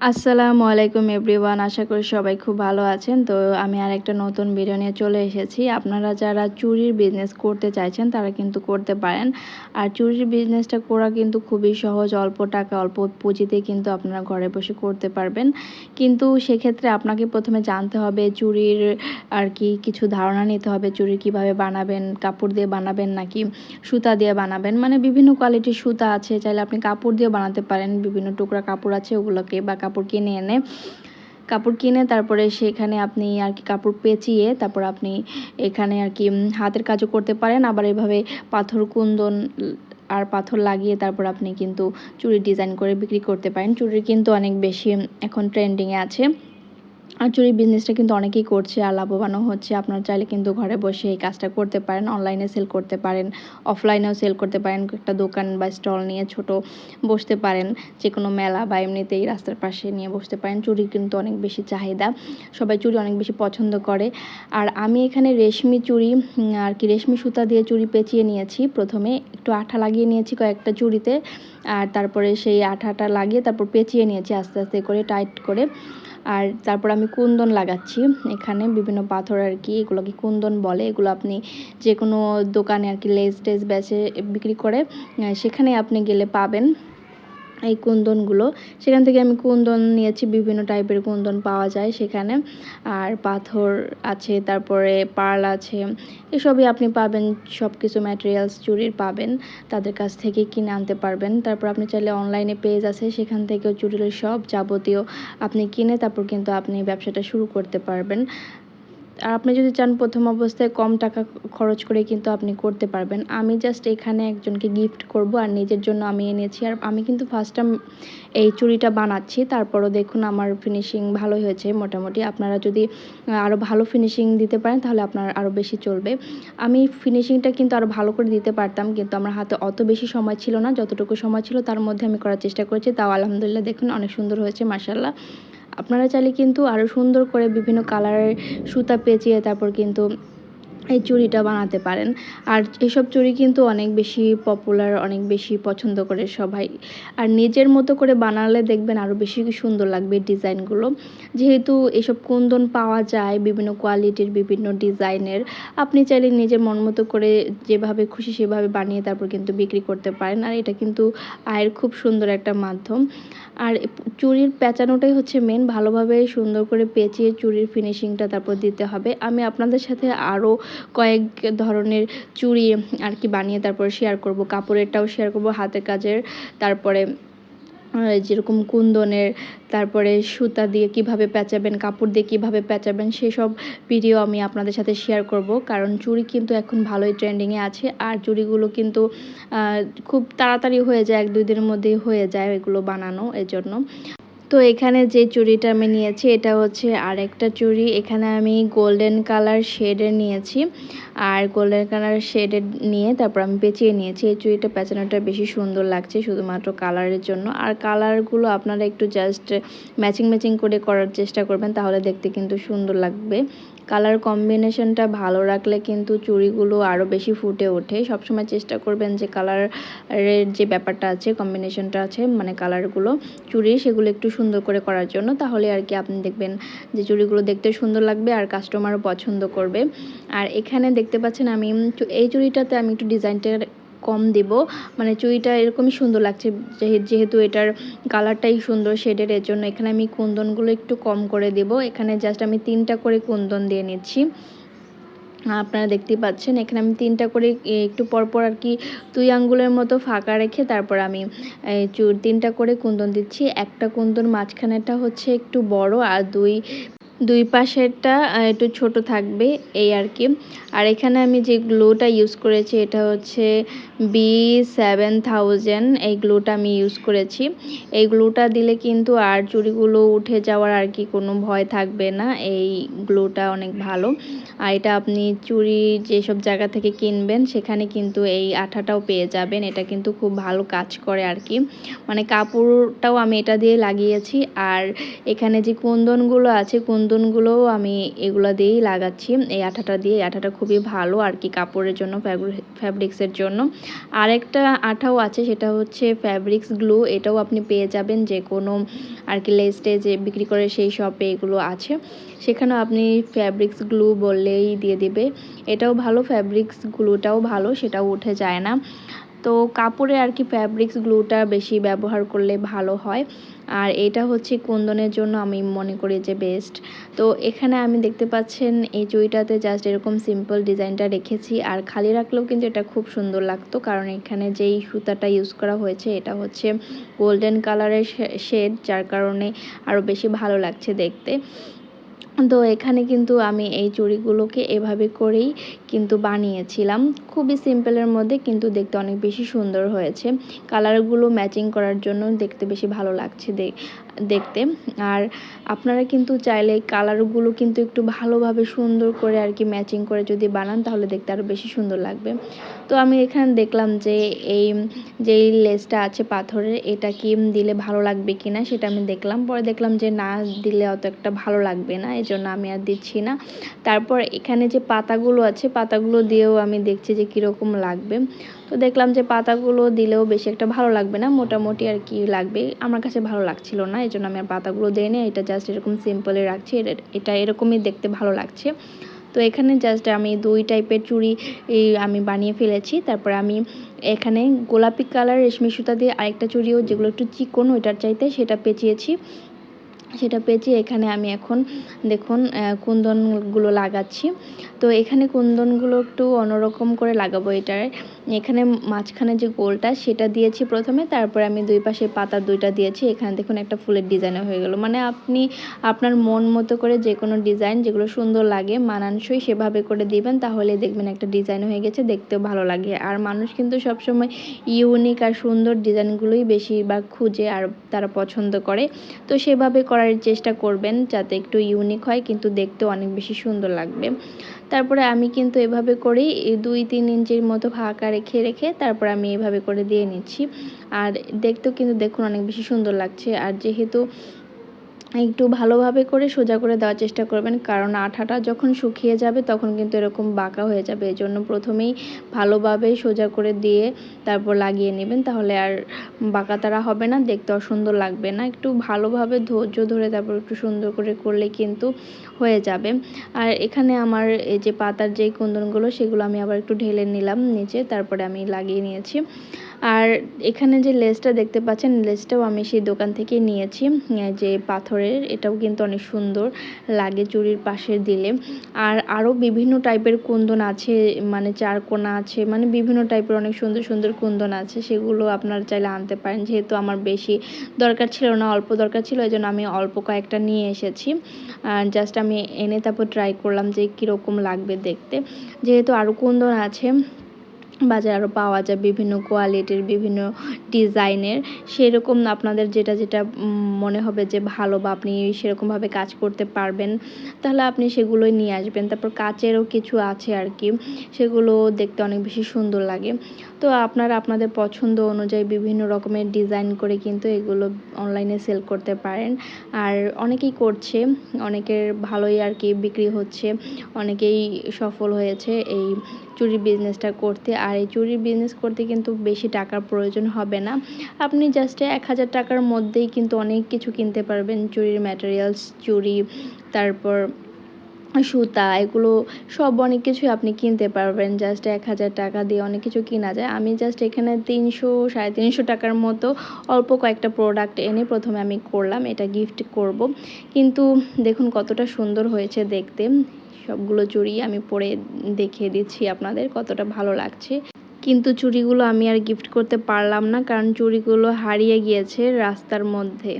আসসালামু আলাইকুম এভরিওয়ান, আশা করি সবাই খুব ভালো আছেন। তো আমি আর একটা নতুন ভিডিও নিয়ে চলে এসেছি। আপনারা যারা চুরির বিজনেস করতে চাইছেন, তারা কিন্তু করতে পারেন। আর চুরির বিজনেসটা করা কিন্তু খুবই সহজ। অল্প টাকা, অল্প পুঁজিতে কিন্তু আপনারা ঘরে বসে করতে পারবেন। কিন্তু সেক্ষেত্রে আপনাকে প্রথমে জানতে হবে চুরির আর কি কিছু ধারণা নিতে হবে। চুরি কীভাবে বানাবেন, কাপড় দিয়ে বানাবেন নাকি সুতা দিয়ে বানাবেন? মানে বিভিন্ন কোয়ালিটির সুতা আছে। চাইলে আপনি কাপড় দিয়ে বানাতে পারেন। বিভিন্ন টুকরা কাপড় আছে ওগুলোকে, বা কাপড় কিনে এনে, কাপড় কিনে তারপরে সেখানে আপনি আর কি কাপড় পেঁচিয়ে তারপর আপনি এখানে আর কি হাতের কাজও করতে পারেন। আবার এভাবে পাথর, কুন্দন আর পাথর লাগিয়ে তারপর আপনি কিন্তু চুড়ির ডিজাইন করে বিক্রি করতে পারেন। চুড়ির কিন্তু অনেক বেশি এখন ট্রেন্ডিংয়ে আছে। আর চুরি বিজনেসটা কিন্তু অনেকেই করছে আর লাভবানও হচ্ছে। আপনারা চাইলে কিন্তু ঘরে বসে এই কাজটা করতে পারেন। অনলাইনে সেল করতে পারেন অফলাইনেও সেল করতে পারেন। একটা দোকান বা স্টল নিয়ে ছোট বসতে পারেন। যে কোনো মেলা বা এমনিতেই রাস্তার পাশে নিয়ে বসতে পারেন। চুরি কিন্তু অনেক বেশি চাহিদা। সবাই চুরি অনেক বেশি পছন্দ করে। আর আমি এখানে রেশমি চুড়ি আর কি রেশমি সুতা দিয়ে চুড়ি পেঁচিয়ে নিয়েছি। প্রথমে একটু আঠা লাগিয়ে নিয়েছি কয়েকটা চুড়িতে আর তারপরে সেই আঠাটা লাগিয়ে তারপর পেঁচিয়ে নিয়েছি আস্তে আস্তে করে টাইট করে। আর তারপর আমি কুন্দন লাগাচ্ছি। এখানে বিভিন্ন পাথর আর কি, এগুলোকে কুন্দন বলে। এগুলো আপনি যে কোনো দোকানে আর কি লেস টেস বেচে বিক্রি করে সেখানে আপনি গেলে পাবেন। এই কুন্দনগুলো। সেখান থেকে আমি কুন্দন নিয়েছি, বিভিন্ন টাইপের কুন্দন পাওয়া যায় সেখানে। আর পাথর আছে, তারপরে পার্ল আছে, এসবই আপনি পাবেন সব কিছু ম্যাটেরিয়ালস চুরির পাবেন, তাদের কাছ থেকে কিনে আনতে পারবেন। তারপর আপনি চাইলে অনলাইনে পেজ আছে সেখান থেকেও চুরির সব যাবতীয় আপনি কিনে তারপর কিন্তু আপনি ব্যবসাটা শুরু করতে পারবেন। আর আপনি যদি চান প্রথম অবস্থায় কম টাকা খরচ করে কিন্তু আপনি করতে পারবেন। আমি জাস্ট এখানে একজনকে গিফট করব আর নিজের জন্য আমি এনেছি। আর আমি কিন্তু ফার্স্ট টাইম এই চুড়িটা বানাচ্ছি। তারপরও দেখুন আমার ফিনিশিং ভালো হয়েছে মোটামুটি। আপনারা যদি আরও ভালো ফিনিশিং দিতে পারেন তাহলে আপনার আরও বেশি চলবে। আমি ফিনিশিংটা কিন্তু আরও ভালো করে দিতে পারতাম কিন্তু আমার হাতে অত বেশি সময় ছিল না। যতটুকু সময় ছিল তার মধ্যে আমি করার চেষ্টা করেছি। তাও আলহামদুলিল্লাহ দেখুন অনেক সুন্দর হয়েছে মাসাল্লাহ আপনারা চাইলে কিন্তু আরও সুন্দর করে বিভিন্ন কালারের সুতা পেঁচিয়ে তারপর কিন্তু এই চুড়িটা বানাতে পারেন। আর এসব চুড়ি কিন্তু অনেক বেশি পপুলার অনেক বেশি পছন্দ করে সবাই। আর নিজের মতো করে বানালে দেখবেন আরও বেশি সুন্দর লাগবে ডিজাইনগুলো। যেহেতু এসব কুন্দন পাওয়া যায় বিভিন্ন কোয়ালিটির বিভিন্ন ডিজাইনের। আপনি চাইলে নিজের মন মতো করে যেভাবে খুশি সেভাবে বানিয়ে তারপর কিন্তু বিক্রি করতে পারেন। আর এটা কিন্তু আয়ের খুব সুন্দর একটা মাধ্যম। আর চুরির পেঁচানোটাই হচ্ছে মেন ভালোভাবে সুন্দর করে পেঁচিয়ে চুরির ফিনিশিংটা তারপর দিতে হবে। আমি আপনাদের সাথে আরও কয়েক ধরনের চুড়ি আর কি বানিয়ে তারপরে শেয়ার করব। কাপড়েরটাও শেয়ার করব, হাতের কাজের। তারপরে যেরকম কুন্দনের, তারপরে সুতা দিয়ে কীভাবে পেঁচাবেন, কাপড় দিয়ে কীভাবে পেঁচাবেন, সেসব ভিডিও আমি আপনাদের সাথে শেয়ার করব। কারণ চুড়ি কিন্তু এখন ভালোই ট্রেন্ডিংয়ে আছে। আর চুড়িগুলো কিন্তু খুব তাড়াতাড়ি হয়ে যায়, এক দুই দিনের মধ্যেই হয়ে যায় এগুলো বানানো, এজন্য। তো এখানে যে চুড়িটা আমি নিয়েছি, এটা হচ্ছে আরেকটা চুড়ি। এখানে আমি গোল্ডেন কালার শেডের নিয়েছি। আর গোল্ডেন কালার শেডের নিয়ে তারপর আমি পেঁচিয়ে নিয়েছি। এই চুড়িটা পেঁচানোটা বেশি সুন্দর লাগছে শুধুমাত্র কালারের জন্য। আর কালারগুলো আপনারা একটু জাস্ট ম্যাচিং ম্যাচিং করে করার চেষ্টা করবেন, তাহলে দেখতে কিন্তু সুন্দর লাগবে। কালার কম্বিনেশনটা ভালো রাখলে কিন্তু চুড়িগুলো আরও বেশি ফুটে ওঠে। সবসময় চেষ্টা করবেন যে কালারের যে ব্যাপারটা আছে কম্বিনেশনটা আছে মানে কালারগুলো চুড়ি সেগুলো একটু সুন্দর করে করার জন্য, তাহলে আর কি আপনি দেখবেন যে চুড়িগুলো দেখতে সুন্দর লাগবে আর কাস্টমারও পছন্দ করবে। আর এখানে দেখতে পাচ্ছেন আমি, এই চুড়িটাতে আমি একটু ডিজাইনটা কম দেব। মানে চুড়িটা এরকমই সুন্দর লাগছে যেহেতু এটার কালারটাই সুন্দর শেডের এর জন্য এখানে আমি কুন্দনগুলো একটু কম করে দেব। এখানে জাস্ট আমি তিনটা করে কুন্দন দিয়ে নিচ্ছি। আপনারা দেখতেই পাচ্ছেন, এখানে আমি তিনটা করে একটু পরপর আর কি দুই আঙ্গুলের মতো ফাঁকা রেখে তারপর আমি তিনটা করে কুন্দন দিচ্ছি। একটা কুন্দন মাঝখানেটা হচ্ছে একটু বড় আর দুই দুই পাশেরটা একটু ছোট থাকবে এই আর কি। আর এখানে আমি যে গ্লোটা ইউজ করেছি, এটা হচ্ছে বি সেভেন থাউজেন্ড, এই গ্লোটা আমি ইউজ করেছি। এই গ্লোটা দিলে কিন্তু আর চুড়িগুলো উঠে যাওয়ার আর কি কোনো ভয় থাকবে না, এই গ্লোটা অনেক ভালো। আর এটা আপনি চুড়ি যেসব জায়গা থেকে কিনবেন, সেখানে কিন্তু এই আঠাটাও পেয়ে যাবেন, এটা কিন্তু খুব ভালো কাজ করে আর কি। মানে কাপড়টাও আমি এটা দিয়ে লাগিয়েছি, আর এখানে যে কুন্দনগুলো আছে কুন্দনগুলোও আমি এগুলো দিয়েই লাগাচ্ছি। এই আঠাটা দিয়ে আঠাটা খুবই ভালো আর কি কাপড়ের জন্য ফ্যাব্রিক্সের জন্য। আরেকটা আঠাও আছে, সেটা হচ্ছে ফ্যাব্রিক্স গ্লু। এটাও আপনি পেয়ে যাবেন যে কোনো আর কি লেস্টে যে বিক্রি করে সেই শপে এগুলো আছে। সেখানেও আপনি ফ্যাব্রিক্স গ্লু বললেই দিয়ে দিবে। এটাও ভালো, ফ্যাব্রিক্স গ্লুটাও ভালো, সেটাও উঠে যায় না। তো কাপড়ে আর কি ফ্যাব্রিক্স গ্লুটা বেশি ব্যবহার করলে ভালো হয়। আর এটা হচ্ছে কুন্দনের জন্য আমি মনে করি যে বেস্ট তো এখানে আমি দেখতে পাচ্ছেন এই চুইটাতে জাস্ট এরকম সিম্পল ডিজাইনটা রেখেছি। আর খালি রাখলেও কিন্তু এটা খুব সুন্দর লাগতো, কারণ এখানে যেই সুতাটা ইউজ করা হয়েছে এটা হচ্ছে গোল্ডেন কালারের শেড যার কারণে আরও বেশি ভালো লাগছে দেখতে। তো এখানে কিন্তু আমি এই চুড়িগুলোকে এভাবে করেই কিন্তু বানিয়েছিলাম। খুবই সিম্পলের মধ্যে কিন্তু দেখতে অনেক বেশি সুন্দর হয়েছে। কালারগুলো ম্যাচিং করার জন্য দেখতে বেশি ভালো লাগছে দেখতে। আর আপনারা কিন্তু চাইলে কালারগুলো কিন্তু একটু ভালোভাবে সুন্দর করে আর কি ম্যাচিং করে যদি বানান, তাহলে দেখতে আরও বেশি সুন্দর লাগবে। তো আমি এখানে দেখলাম যে এই যেই লেসটা আছে পাথরের, এটা কি দিলে ভালো লাগবে কি না সেটা আমি দেখলাম। পরে দেখলাম যে না, দিলে অত একটা ভালো লাগবে না এই জন্য আমি আর দিচ্ছি না। তারপর এখানে যে পাতাগুলো আছে, পাতাগুলো দিয়েও আমি দেখছি যে কীরকম লাগবে। তো দেখলাম যে পাতাগুলো দিলেও বেশি একটা ভালো লাগবে না, মোটামুটি আর কি লাগবে। আমার কাছে ভালো লাগছিল না এই জন্য আমি আর পাতাগুলো দিই না এটা জাস্ট এরকম সিম্পলে রাখছি এটা এরকমই দেখতে ভালো লাগছে। তো এখানে জাস্ট আমি দুই টাইপের চুড়ি আমি বানিয়ে ফেলেছি, তারপর আমি এখানে গোলাপি কালার রেশমি সুতা দিয়ে আরেকটা চুড়িও, যেগুলো একটু চিকন, ওইটার চাইতে সেটা পেঁচিয়েছি। সেটা পেঁচিয়ে এখানে আমি এখন দেখুন কুন্দনগুলো লাগাচ্ছি। তো এখানে কুন্দনগুলো একটু অন্যরকম করে লাগাবো এটার। এখানে মাঝখানে যে গোলটা সেটা দিয়েছি প্রথমে, তারপরে আমি দুই পাশে পাতা দুইটা দিয়েছি। এখানে দেখুন একটা ফুলের ডিজাইনে হয়ে গেল। মানে আপনি আপনার মন মতো করে যে কোনো ডিজাইন যেগুলো সুন্দর লাগে, মানানসই সেভাবে করে দিবেন, তাহলে দেখবেন একটা ডিজাইন হয়ে গেছে, দেখতেও ভালো লাগে। আর মানুষ কিন্তু সবসময় ইউনিক আর সুন্দর ডিজাইনগুলোই বেশিরভাগ খুঁজে আর তারা পছন্দ করে। তো সেভাবে করার চেষ্টা করবেন যাতে একটু ইউনিক হয়, কিন্তু দেখতেও অনেক বেশি সুন্দর লাগবে। তারপরে আমি কিন্তু এভাবে করেই দুই তিন ইঞ্চির মতো ফাঁকা রেখে রেখে তারপর আমি এভাবে করে দিয়ে নিচ্ছি। আর দেখতেও কিন্তু দেখুন অনেক বেশি সুন্দর লাগছে। আর যেহেতু একটু ভালোভাবে করে সোজা করে দেওয়ার চেষ্টা করবেন। কারণ আঠাটা যখন শুকিয়ে যাবে, তখন কিন্তু এরকম বাঁকা হয়ে যাবে। এই জন্য প্রথমেই ভালোভাবে সোজা করে দিয়ে তারপর লাগিয়ে নেবেন। তাহলে আর বাঁকা তারা হবে না, দেখতে অসুন্দর লাগবে না। একটু ভালোভাবে ধৈর্য ধরে তারপর একটু সুন্দর করে করলে কিন্তু হয়ে যাবে। আর এখানে আমার এই যে পাতার যেই কুন্দনগুলো, সেগুলো আমি আবার একটু ঢেলে নিলাম নিচে। তারপরে আমি লাগিয়ে নিয়েছি। আর এখানে যে লেসটা দেখতে পাচ্ছেন লেসটাও আমি সেই দোকান থেকে নিয়েছি। যে পাথরের, এটাও কিন্তু অনেক সুন্দর লাগে চুরির পাশে দিলে। আর আরও বিভিন্ন টাইপের কুন্দন আছে মানে চারকোনা আছে মানে বিভিন্ন টাইপের অনেক সুন্দর সুন্দর কুন্দন আছে, সেগুলো আপনারা চাইলে আনতে পারেন। যেহেতু আমার বেশি দরকার ছিল না, অল্প দরকার ছিল এই জন্য আমি অল্প কয়েকটা নিয়ে এসেছি। জাস্ট আমি এনে তারপর ট্রাই করলাম যে কীরকম লাগবে দেখতে। যেহেতু আরও কুন্দন আছে বাজারে আরও পাওয়া যায় বিভিন্ন কোয়ালিটির বিভিন্ন ডিজাইনের। সেরকম আপনাদের যেটা যেটা মনে হবে যে ভালো বা আপনি সেরকমভাবে কাজ করতে পারবেন, তাহলে আপনি সেগুলোই নিয়ে আসবেন। তারপর কাচেরও কিছু আছে আর কি, সেগুলো দেখতে অনেক বেশি সুন্দর লাগে। তো আপনারা আপনাদের পছন্দ অনুযায়ী বিভিন্ন রকমের ডিজাইন করে কিন্তু এগুলো অনলাইনে সেল করতে পারেন। আর অনেকেই করছে, অনেকের ভালোই আর কি বিক্রি হচ্ছে, অনেকেই সফল হয়েছে এই চুরির বিজনেসটা করতে, আর এই চুরির বিজনেস করতে কিন্তু বেশি টাকার প্রয়োজন হবে না। আপনি জাস্ট এক হাজার টাকার মধ্যেই কিন্তু অনেক কিছু কিনতে পারবেন। চুরির ম্যাটেরিয়ালস চুরি, তারপর সুতা, এগুলো সব অনেক কিছুই আপনি কিনতে পারবেন। জাস্ট এক হাজার টাকা দিয়ে অনেক কিছু কেনা যায়। আমি জাস্ট এখানে তিনশো, সাড়ে তিনশো টাকার মতো অল্প কয়েকটা প্রোডাক্ট এনে প্রথমে আমি করলাম, এটা গিফট করব। কিন্তু দেখুন কতটা সুন্দর হয়েছে দেখতে। সবগুলো চুড়ি আমি পরে দেখিয়ে দিচ্ছি আপনাদের কতটা ভালো লাগছে। কিন্তু চুড়িগুলো আমি আর গিফট করতে পারলাম না, কারণ চুড়িগুলো হারিয়ে গিয়েছে রাস্তার মধ্যে।